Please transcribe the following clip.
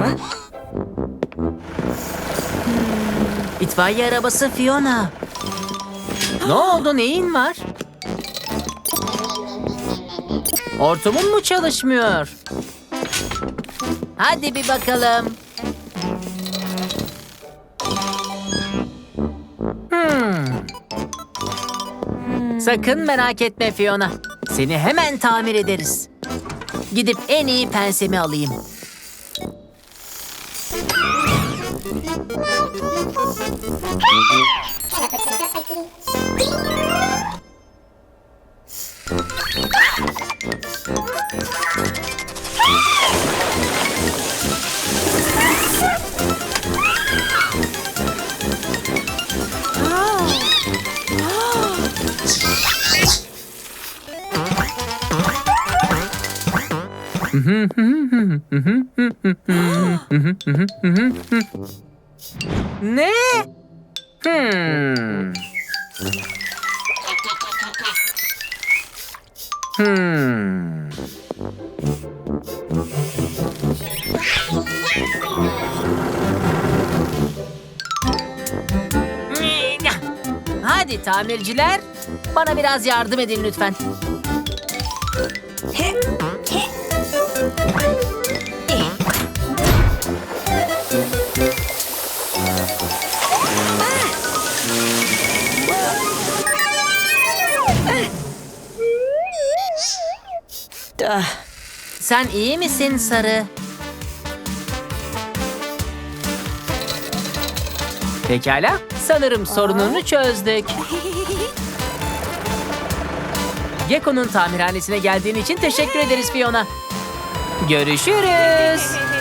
Bak. İtfaiye arabası Fiona. Ne oldu neyin var? Hortumun mu çalışmıyor? Hadi bir bakalım. Hmm. Sakın merak etme Fiona. Seni hemen tamir ederiz. Gidip en iyi pensemi alayım. Ne? Hmm. Hmm. Hadi tamirciler, bana biraz yardım edin lütfen. Ah, Sen iyi misin Sarı? Pekala, sanırım sorununu çözdük. Gekko'nun tamirhanesine geldiğin için teşekkür ederiz Fiona. Görüşürüz.